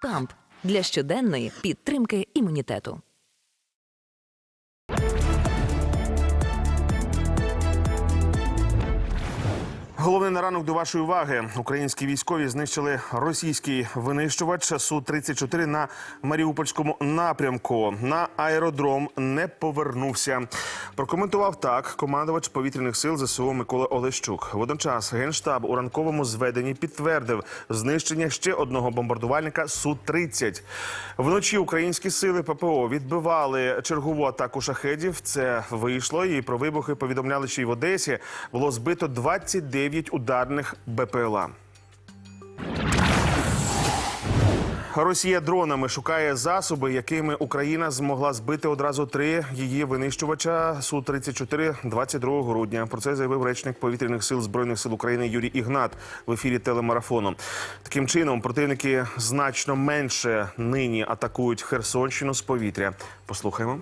Камп для щоденної підтримки імунітету. Головний на ранок до вашої уваги. Українські військові знищили російський винищувач су 34 на Маріупольському напрямку. На аеродром не повернувся. Прокоментував так командувач повітряних сил ЗСУ Микола Олещук. Водночас генштаб у ранковому зведенні підтвердив знищення ще одного бомбардувальника су 30 Вночі українські сили ППО відбивали чергову атаку шахедів. Це вийшло. І про вибухи повідомляли ще й в Одесі. Було збито 29 ударних БПЛА. Росія дронами шукає засоби, якими Україна змогла збити одразу три її винищувача су 34 22 грудня. Про це заявив речник повітряних сил збройних сил України Юрій Ігнат в ефірі телемарафону. Таким чином, противники значно менше нині атакують Херсонщину з повітря. Послухаємо.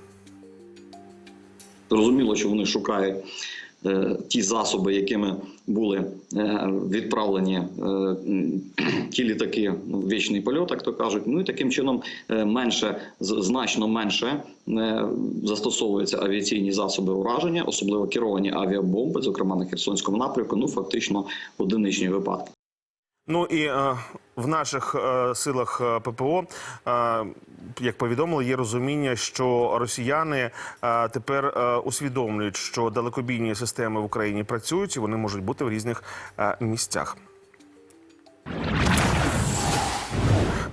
Зрозуміло, що вони шукають ті засоби, якими були е, відправлені е, ті літаки ну, в вічний польот, як то кажуть. Ну і таким чином е, менше значно менше е, застосовуються авіаційні засоби ураження, особливо керовані авіабомби, зокрема на Херсонському напрямку. Ну фактично одиничні випадки. Ну і е, в наших е, силах е, ППО, е, як повідомили, є розуміння, що росіяни е, тепер е, усвідомлюють, що далекобійні системи в Україні працюють і вони можуть бути в різних е, місцях.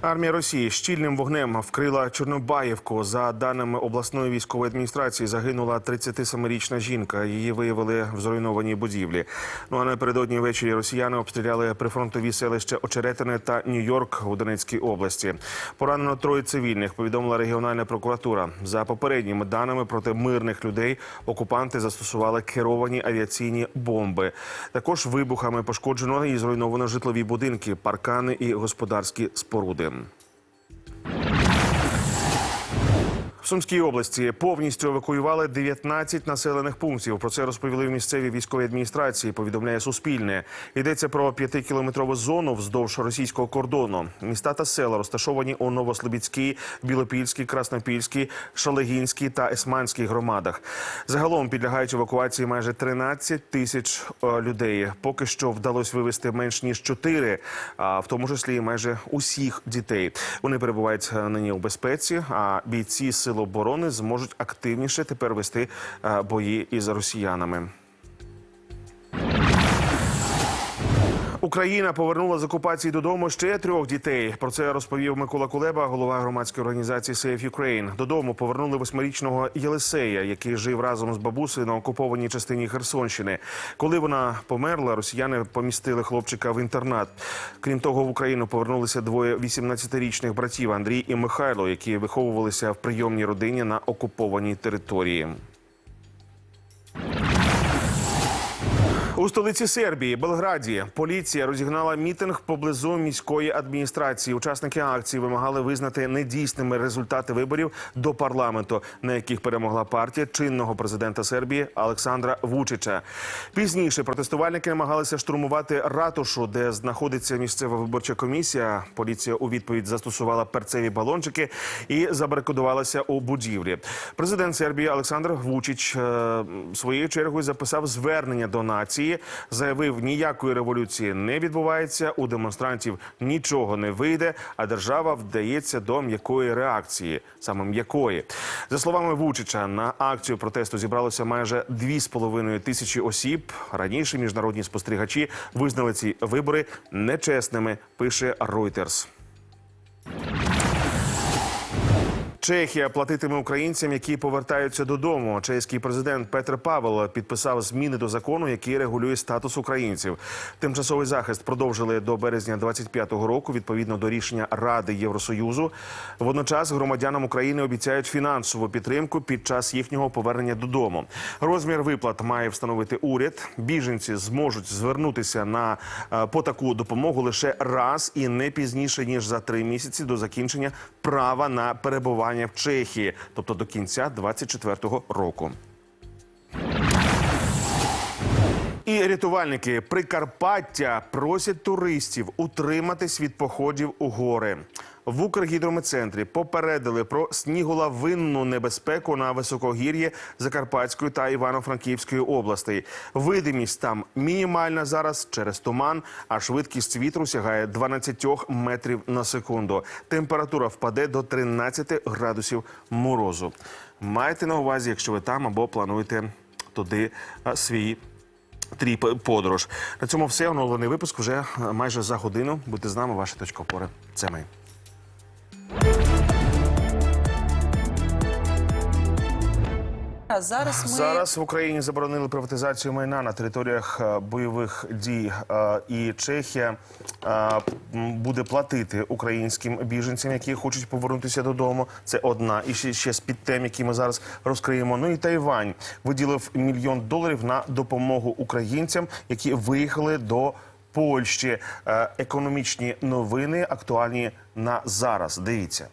Армія Росії щільним вогнем вкрила Чорнобаївку. За даними обласної військової адміністрації, загинула 37-річна жінка. Її виявили в зруйнованій будівлі. Ну а напередодні ввечері росіяни обстріляли прифронтові селища Очеретине та Нью-Йорк у Донецькій області. Поранено троє цивільних. Повідомила регіональна прокуратура. За попередніми даними проти мирних людей окупанти застосували керовані авіаційні бомби. Також вибухами пошкоджено і зруйновано житлові будинки, паркани і господарські споруди. Evangelium. В Сумській області повністю евакуювали 19 населених пунктів. Про це розповіли в місцевій військовій адміністрації. Повідомляє Суспільне. Йдеться про п'ятикілометрову зону вздовж російського кордону. Міста та села розташовані у Новослобідській, Білопільській, Краснопільській, Шалегінській та Есманській громадах. Загалом підлягають евакуації майже 13 тисяч е, людей. Поки що вдалося вивезти менш ніж 4, а в тому числі майже усіх дітей. Вони перебувають е, нині у безпеці. А бійці сил оборони зможуть активніше тепер вести е, бої із росіянами. Україна повернула з окупації додому ще трьох дітей. Про це розповів Микола Кулеба, голова громадської організації Safe Ukraine. Додому повернули восьмирічного Єлисея, який жив разом з бабусею на окупованій частині Херсонщини. Коли вона померла, росіяни помістили хлопчика в інтернат. Крім того, в Україну повернулися двоє 18-річних братів Андрій і Михайло, які виховувалися в прийомній родині на окупованій території. У столиці Сербії, Белграді, поліція розігнала мітинг поблизу міської адміністрації. Учасники акції вимагали визнати недійсними результати виборів до парламенту, на яких перемогла партія чинного президента Сербії Олександра Вучича. Пізніше протестувальники намагалися штурмувати ратушу, де знаходиться місцева виборча комісія. Поліція у відповідь застосувала перцеві балончики і забарикадувалася у будівлі. Президент Сербії Олександр Вучич е, своєю чергою записав звернення до нації. Заявив, ніякої революції не відбувається. У демонстрантів нічого не вийде, а держава вдається до м'якої реакції, саме м'якої. За словами Вучича, на акцію протесту зібралося майже 2,5 тисячі осіб. Раніше міжнародні спостерігачі визнали ці вибори нечесними. Пише Reuters. Чехія платитиме українцям, які повертаються додому. Чеський президент Петр Павел підписав зміни до закону, який регулює статус українців. Тимчасовий захист продовжили до березня 25-го року, відповідно до рішення Ради Євросоюзу. Водночас громадянам України обіцяють фінансову підтримку під час їхнього повернення додому. Розмір виплат має встановити уряд. Біженці зможуть звернутися на е, по таку допомогу лише раз і не пізніше ніж за три місяці до закінчення права на перебування в Чехії, тобто до кінця 24-го року. І рятувальники Прикарпаття просять туристів утриматись від походів у гори. В Укргідрометцентрі попередили про снігулавинну небезпеку на високогір'ї Закарпатської та Івано-Франківської областей. Видимість там мінімальна зараз через туман, а швидкість вітру сягає 12 метрів на секунду. Температура впаде до 13 градусів морозу. Майте на увазі, якщо ви там або плануєте туди свій тріп подорож. На цьому все. Оновлений випуск вже майже за годину. Будьте з нами, ваша точка опори. Це ми. Зараз ми Зараз в Україні заборонили приватизацію майна на територіях е, бойових дій. Е, І Чехія е, буде платити українським біженцям, які хочуть повернутися додому. Це одна і ще, ще з підтем, які ми зараз розкриємо. Ну і Тайвань виділив мільйон доларів на допомогу українцям, які виїхали до Польщі. Е, Економічні новини актуальні на зараз. Дивіться.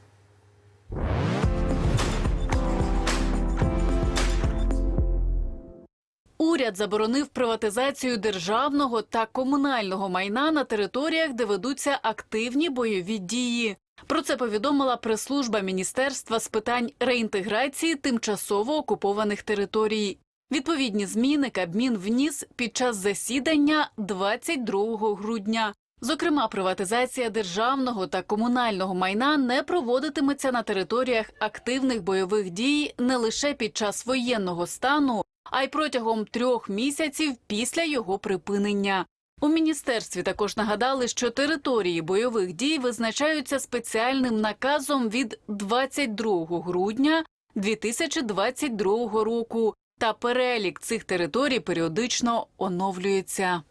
Уряд заборонив приватизацію державного та комунального майна на територіях, де ведуться активні бойові дії. Про це повідомила прес-служба Міністерства з питань реінтеграції тимчасово окупованих територій. Відповідні зміни Кабмін вніс під час засідання 22 грудня. Зокрема, приватизація державного та комунального майна не проводитиметься на територіях активних бойових дій не лише під час воєнного стану, а й протягом трьох місяців після його припинення. У міністерстві також нагадали, що території бойових дій визначаються спеціальним наказом від 22 грудня 2022 року, та перелік цих територій періодично оновлюється.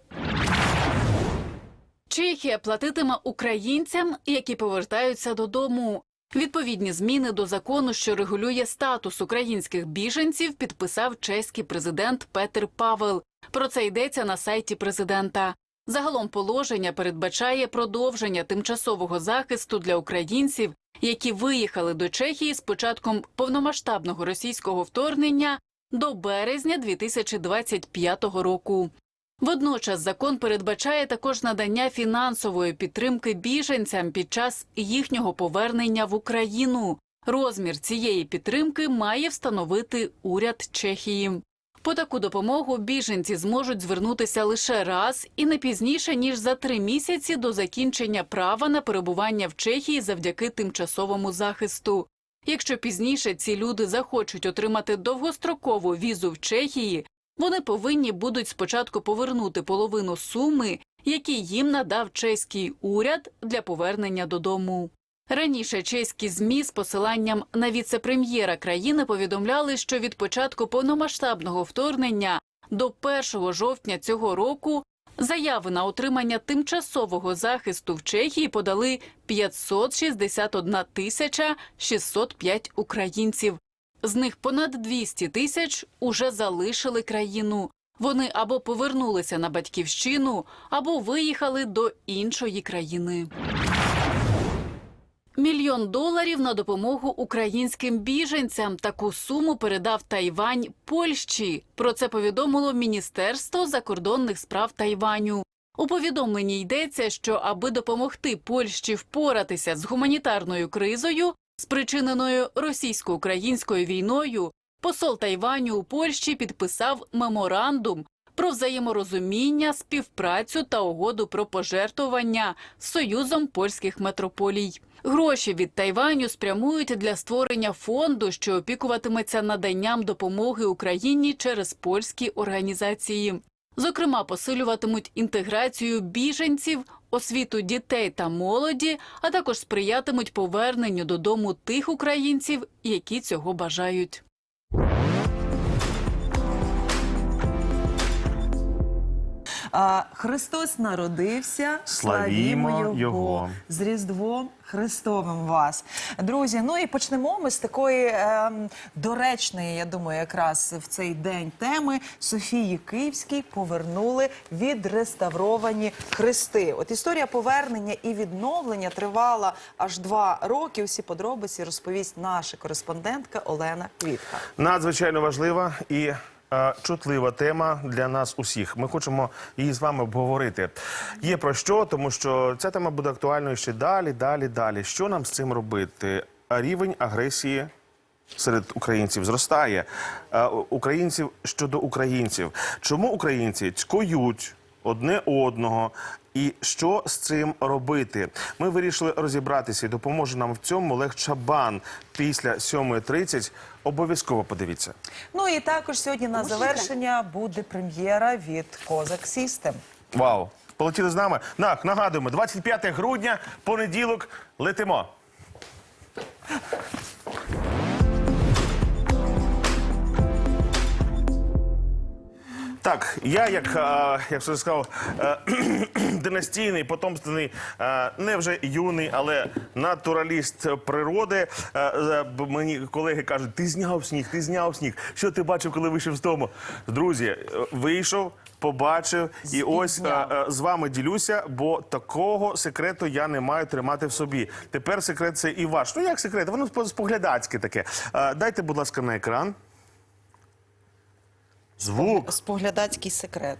Чехія платитиме українцям, які повертаються додому. Відповідні зміни до закону, що регулює статус українських біженців, підписав чеський президент Петер Павел. Про це йдеться на сайті президента. Загалом положення передбачає продовження тимчасового захисту для українців, які виїхали до Чехії з початком повномасштабного російського вторгнення до березня 2025 року. Водночас закон передбачає також надання фінансової підтримки біженцям під час їхнього повернення в Україну. Розмір цієї підтримки має встановити уряд Чехії. По таку допомогу біженці зможуть звернутися лише раз і не пізніше ніж за три місяці до закінчення права на перебування в Чехії завдяки тимчасовому захисту. Якщо пізніше ці люди захочуть отримати довгострокову візу в Чехії, вони повинні будуть спочатку повернути половину суми, які їм надав чеський уряд для повернення додому. Раніше чеські змі з посиланням на віце-прем'єра країни повідомляли, що від початку повномасштабного вторгнення до 1 жовтня цього року заяви на отримання тимчасового захисту в Чехії подали 561 тисяча 605 українців. З них понад 200 тисяч уже залишили країну. Вони або повернулися на батьківщину, або виїхали до іншої країни. Мільйон доларів на допомогу українським біженцям. Таку суму передав Тайвань Польщі. Про це повідомило Міністерство закордонних справ Тайваню. У повідомленні йдеться, що аби допомогти Польщі впоратися з гуманітарною кризою, спричиненою російсько-українською війною, посол Тайваню у Польщі підписав меморандум про взаєморозуміння, співпрацю та угоду про пожертвування з Союзом польських метрополій. Гроші від Тайваню спрямують для створення фонду, що опікуватиметься наданням допомоги Україні через польські організації. Зокрема, посилюватимуть інтеграцію біженців, освіту дітей та молоді, а також сприятимуть поверненню додому тих українців, які цього бажають. А, Христос народився. Славімо Його. з Різдвом Христовим вас, друзі. Ну і почнемо ми з такої ем, доречної, я думаю, якраз в цей день теми Софії Київській повернули відреставровані хрести. От історія повернення і відновлення тривала аж два роки. Усі подробиці розповість наша кореспондентка Олена Квітка. Надзвичайно важлива і чутлива тема для нас усіх. Ми хочемо її з вами обговорити. Є про що, тому що ця тема буде актуальною ще далі, далі, далі. Що нам з цим робити? Рівень агресії серед українців зростає. Е, Українців щодо українців. Чому українці цькують одне одного? І що з цим робити? Ми вирішили розібратися і допоможе нам в цьому Олег Чабан після 7.30. Обов'язково подивіться. Ну і також сьогодні на завершення буде прем'єра від Козак Сістем. Вау! Полетіли з нами. Так, нагадуємо, 25 грудня, понеділок, летимо. Так, я як, е, як вже сказав, е, династійний, потомственний, е, не вже юний, але натураліст природи. Е, е, мені колеги кажуть, ти зняв сніг, ти зняв сніг. Що ти бачив, коли вийшов з дому? Друзі, вийшов, побачив і ось Зняв. е, з вами ділюся, бо такого секрету я не маю тримати в собі. Тепер секрет це і ваш. Ну як секрет? Воно споглядацьке таке. Е, Дайте, будь ласка, на екран. Звук. Споглядацький секрет.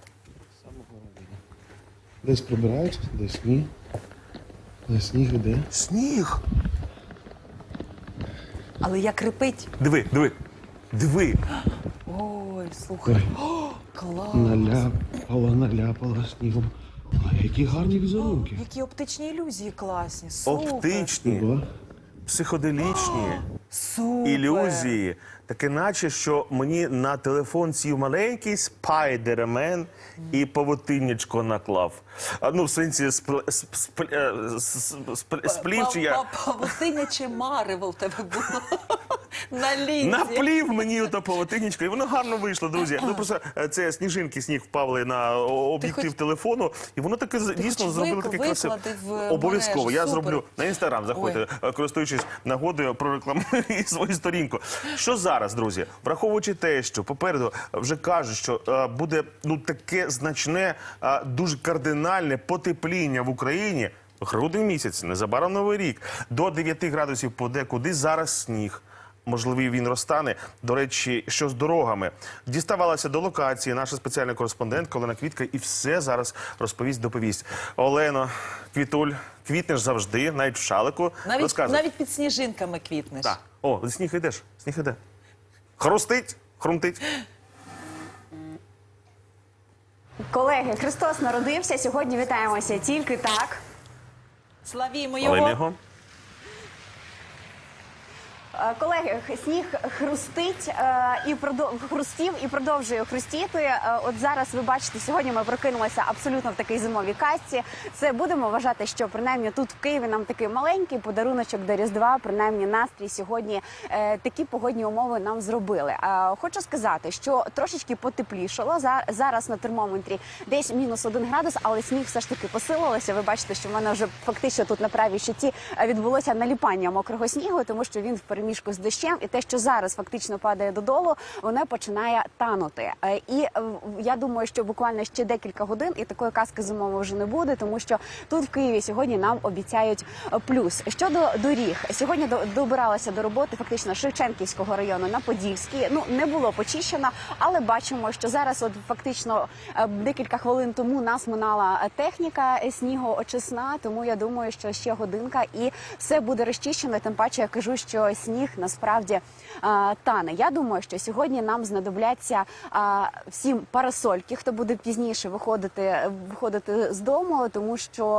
Десь прибирають, десь ні. Десь сніг іде. Сніг. Але як репить. Диви, диви. Диви. Ой, слухай. О, клас. наляпало, наляпало снігом. А які гарні візерунки. Які оптичні ілюзії класні. Супер. Оптичні, Ого. психоделічні Супер. ілюзії. Таке, наче що мені на телефон сів маленький спайдермен і павутиннячко наклав. А, ну, в сенсі спл- сп- сп- е, с- сплів чи я. Павутиняче марево в тебе було на лінзі. Наплів мені ото павутинічко, і воно гарно вийшло, друзі. Ну просто е, це сніжинки сніг впали на об'єктив телефону, і воно таке дійсно зробило таке красиве. Обов'язково. Я зроблю на інстаграм. Заходьте, е, користуючись нагодою, прорекламую свою сторінку. Що зараз, друзі? Враховуючи те, що попереду вже кажуть, що е, буде ну таке значне, е, дуже кардинальне потепління в Україні. Грудень місяць, незабаром новий рік. До 9 градусів подекуди зараз сніг. Можливий він розтане. До речі, що з дорогами діставалася до локації наша спеціальна кореспондентка Олена Квітка, і все зараз розповість, доповість. Олено, Квітуль, квітнеш завжди, навіть в шалику. Навіть, Розказуй. навіть під сніжинками квітнеш. Так. О, сніг йдеш, сніг іде. Хрустить, хрумтить. Колеги, Христос народився. Сьогодні вітаємося тільки так. Славімо його. Е, Колеги, сніг хрустить е, і хрустів і продовжує хрустіти. Е, От зараз ви бачите, сьогодні ми прокинулися абсолютно в такій зимовій касті. Це будемо вважати, що принаймні тут в Києві нам такий маленький подаруночок до Різдва. Принаймні настрій сьогодні такі погодні умови нам зробили. Хочу сказати, що трошечки потеплішало. За- Зараз на термометрі десь мінус один градус, але сніг все ж таки посилилося. Ви бачите, що в мене вже фактично тут на правій щиті відбулося наліпання мокрого снігу, тому що він в переміжку з дощем, і те, що зараз фактично падає додолу, воно починає танути. Е, І е, я думаю, що буквально ще декілька годин і такої казки зимової вже не буде, тому що тут в Києві сьогодні нам обіцяють е, плюс. Щодо доріг, сьогодні до- добиралася до роботи фактично Шевченківського району на Подільській. Ну не було почищено, але бачимо, що зараз, от фактично декілька хвилин тому нас минала техніка е, снігоочисна. Тому я думаю, що ще годинка і все буде розчищено. Тим паче я кажу, що сніг насправді е, тане. Я думаю, що сьогодні нам знадобляться е, всім парасольки, хто буде пізніше виходити виходити з дому, тому що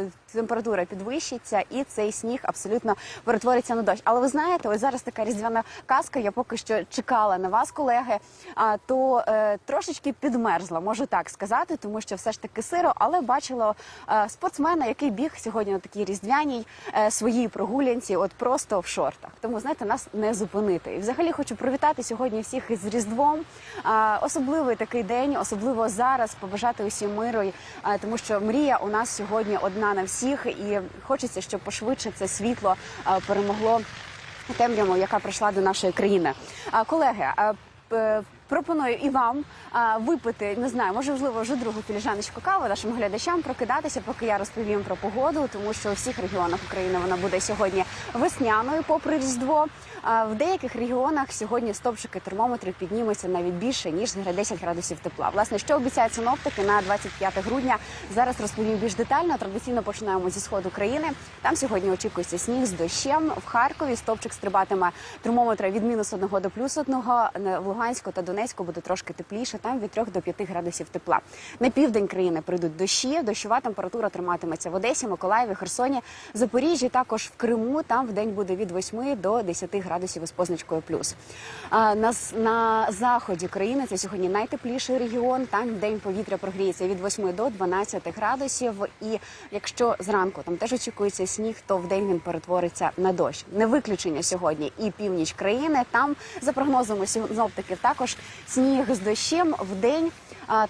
е, температура підвищиться, і цей сніг абсолютно перетвориться на дощ. Але ви знаєте, ось зараз така різдвяна казка. Я поки що чекала на вас, колеги. А то е, трошечки підмерзла, можу так сказати, тому що все ж таки сиро, але бачила е, спортсмена, який біг сьогодні на такій різдвяній е, своїй прогулянці, от просто в шортах. Тому знаєте, нас не зупинити. І взагалі хочу привітати сьогодні всіх із Різдвом. Особливий такий день, особливо зараз побажати усім миру, тому що мрія у нас сьогодні одна на всіх, і хочеться, щоб пошвидше це світло перемогло темряву, яка прийшла до нашої країни. Колеги, Пропоную і вам а, випити, не знаю, може, можливо, вже другу філіжаночку кави нашим глядачам прокидатися, поки я розповім про погоду, тому що у всіх регіонах України вона буде сьогодні весняною, попри різдво. А в деяких регіонах сьогодні стопчики термометрів піднімуться навіть більше ніж 10 градусів тепла. Власне, що обіцяють синоптики на 25 грудня. Зараз розповім більш детально. Традиційно починаємо зі сходу країни. Там сьогодні очікується сніг з дощем. В Харкові стопчик стрибатиме термометра від мінус 1 до плюс 1. В Луганську та Донецьку буде трошки тепліше. Там від 3 до 5 градусів тепла. На південь країни прийдуть дощі. Дощова температура триматиметься в Одесі, Миколаєві, Херсоні, Запоріжжі. Також в Криму. Там в день буде від 8 до 10 градусів із позначкою плюс. А, На, на заході країни це сьогодні найтепліший регіон. Там день повітря прогріється від 8 до 12 градусів. І якщо зранку там теж очікується сніг, то в день він перетвориться на дощ. Не виключення сьогодні і північ країни. Там за прогнозами синоптиків також сніг з дощем в день.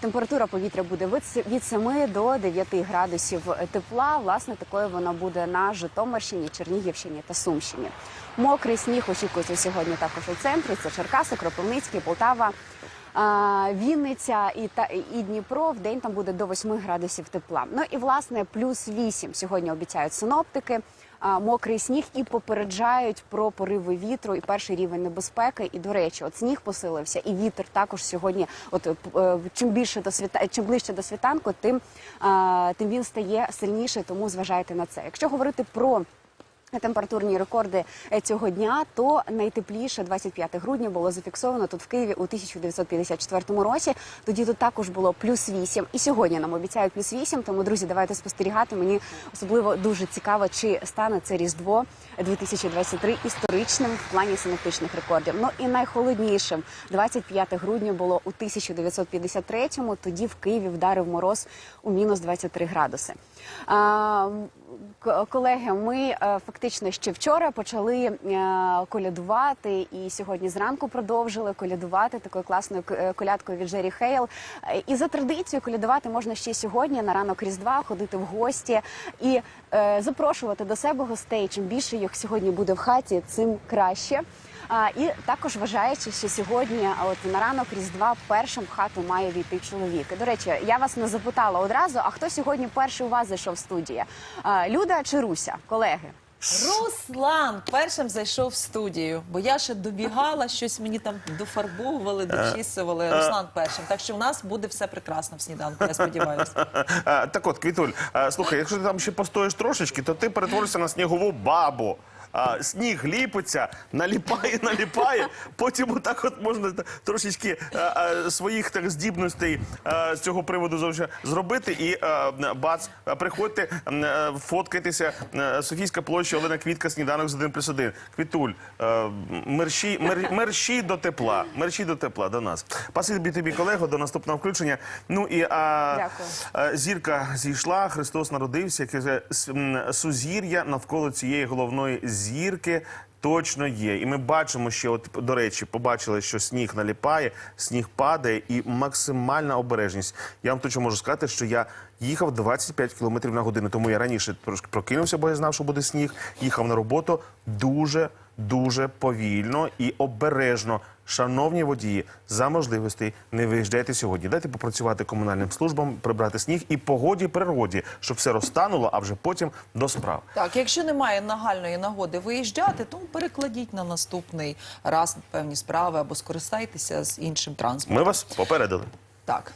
Температура повітря буде від с- 7 до 9 градусів тепла. Власне, такою вона буде на Житомирщині, Чернігівщині та Сумщині. Мокрий сніг очікується сьогодні також у центрі. Це Черкаси, Кропивницький, Полтава. Вінниця і та і Дніпро в день там буде до 8 градусів тепла. Ну і власне плюс 8 сьогодні обіцяють синоптики. Мокрий сніг і попереджають про пориви вітру і перший рівень небезпеки. І до речі, от сніг посилився, і вітер також сьогодні. От е, чим більше до світа, чим ближче до світанку, тим, тим він стає сильніше. Тому зважайте на це. Якщо говорити про Температурні рекорди е, цього дня, то найтепліше 25 грудня було зафіксовано тут в Києві у 1954 році. Тоді тут також було плюс 8. І сьогодні нам обіцяють плюс 8. Тому, друзі, давайте спостерігати. Мені особливо дуже цікаво, чи стане це різдво 2023 історичним в плані синоптичних рекордів. Ну і найхолоднішим 25 грудня було у 1953-му. Тоді в Києві вдарив мороз у мінус 23 градуси. А, колеги, ми е, фактично ще вчора почали е, колядувати, і сьогодні зранку продовжили колядувати такою класною е, колядкою від Джері Хейл. І за традицією колядувати можна ще сьогодні на ранок Різдва, ходити в гості і запрошувати до себе гостей. Чим більше їх сьогодні буде в хаті, цим краще. І також вважаючи, що сьогодні, от на ранок Різдва, першим в хату має війти чоловік. До речі, я вас не запитала одразу, а хто сьогодні перший у вас зайшов в студію? А, Люда чи Руся, колеги? Руслан першим зайшов в студію, бо я ще добігала, щось мені там дофарбовували, дочісували. Руслан першим. Так що в нас буде все прекрасно в сніданку, я сподіваюся. Так от, Квітуль, слухай, якщо ти там ще постоїш трошечки, то ти перетворишся на снігову бабу. А, сніг ліпиться, наліпає, наліпає. Потім отак от можна трошечки а, а, своїх так здібностей а, з цього приводу зовсім зробити. І а, бац, приходьте, е, фоткайтеся. Е, Софійська площа, Олена Квітка, сніданок з 1 плюс 1. Квітуль, е, мерщі, мер, мерщі до тепла. Мерщі до тепла до нас. Спасибі тобі, колего, до наступного включення. Ну і а. Е, Зірка зійшла, Христос народився, яке сузір'я навколо цієї головної зірки. Точно є, і ми бачимо, ще от до речі, побачили, що сніг наліпає, сніг падає, і максимальна обережність. Я вам точно можу сказати, що я їхав 25 км на годину, тому я раніше трошки прокинувся, бо я знав, що буде сніг. Їхав на роботу дуже дуже повільно і обережно. Шановні водії, за можливості не виїжджайте сьогодні. Дайте попрацювати комунальним службам, прибрати сніг і погоді, природі, щоб все розтануло, а вже потім до справ. Так, якщо немає нагальної нагоди виїжджати, то перекладіть на наступний раз певні справи або скористайтеся з іншим транспортом. Ми вас попередили. Так.